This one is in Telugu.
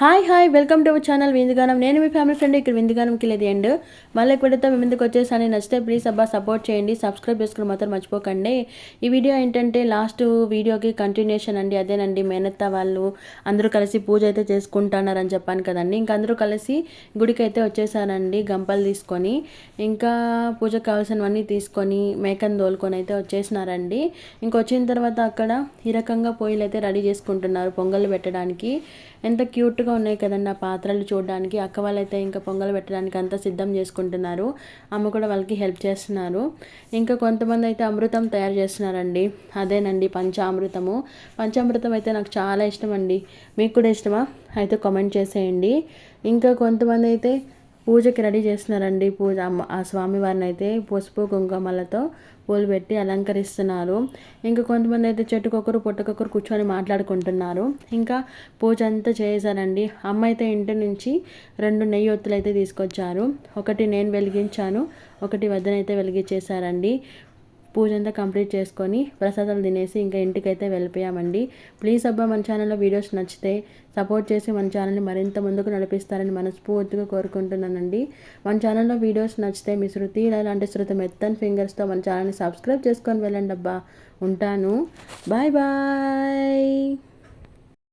Hi hi welcome to our channel విందుగానం నేను మీ ఫ్యామిలీ ఫ్రెండ్ ఇక్కడ విందుగానంకి లేదు ఎండ్ మళ్ళీ ఎప్పుడైతే మీ ముందుకు వచ్చేసాను. నచ్చితే ప్లీజ్ అబ్బా సపోర్ట్ చేయండి. సబ్స్క్రైబ్ చేసుకుని మాత్రం మర్చిపోకండి. ఈ వీడియో ఏంటంటే లాస్ట్ వీడియోకి కంటిన్యూషన్ అండి. అదేనండి మేనత్త వాళ్ళు అందరూ కలిసి పూజ అయితే చేసుకుంటున్నారని చెప్పాను కదండి. ఇంకా అందరూ కలిసి గుడికి అయితే వచ్చేసారండి గంపలు తీసుకొని. ఇంకా పూజకు కావాల్సినవన్నీ తీసుకొని మేకను తోలుకొని అయితే వచ్చేసినారండి. ఇంకొచ్చిన తర్వాత అక్కడ ఈ రకంగా పొయ్యిలు అయితే రెడీ చేసుకుంటున్నారు పొంగల్ పెట్టడానికి. ఎంత క్యూట్ సూపర్గా ఉన్నాయి కదండి ఆ పాత్రలు చూడడానికి. అక్క వాళ్ళైతే ఇంకా పొంగల్ పెట్టడానికి అంతా సిద్ధం చేసుకుంటున్నారు. అమ్మ కూడా వాళ్ళకి హెల్ప్ చేస్తున్నారు. ఇంకా కొంతమంది అయితే అమృతం తయారు చేస్తున్నారండి. అదేనండి పంచామృతము. పంచామృతం అయితే నాకు చాలా ఇష్టం అండి మీకు కూడా ఇష్టమా? అయితే కామెంట్ చేసేయండి. ఇంకా కొంతమంది అయితే పూజకి రెడీ చేస్తున్నారండి. పూజ ఆ స్వామివారిని అయితే పసుపు కుంకుమలతో పూలు పెట్టి అలంకరిస్తున్నారు. ఇంకా కొంతమంది అయితే చెట్టుకొకరు పుట్టకొకరు కూర్చొని మాట్లాడుకుంటున్నారు. ఇంకా పూజ అంతా చేశారండి. అమ్మ అయితే ఇంటి నుంచి రెండు నెయ్యి ఒత్తులు అయితే తీసుకొచ్చారు. ఒకటి నేను వెలిగించాను ఒకటి వద్దనైతే వెలిగించేశారండి. పూజ అంతా కంప్లీట్ చేసుకొని ప్రసాదాలు తినేసి ఇంకా ఇంటికైతే వెళ్ళిపోయామండి. ప్లీజ్ అబ్బా మన ఛానల్లో వీడియోస్ నచ్చితే సపోర్ట్ చేసి మన ఛానల్ని మరింత ముందుకు నడిపిస్తారని మనస్ఫూర్తిగా కోరుకుంటున్నానండి. మన ఛానల్లో వీడియోస్ నచ్చితే మీ శృతి ఇలాంటి శృతి మెత్తన్ ఫింగర్స్తో మన ఛానల్ని సబ్స్క్రైబ్ చేసుకొని వెళ్ళండి అబ్బా. ఉంటాను. Bye bye.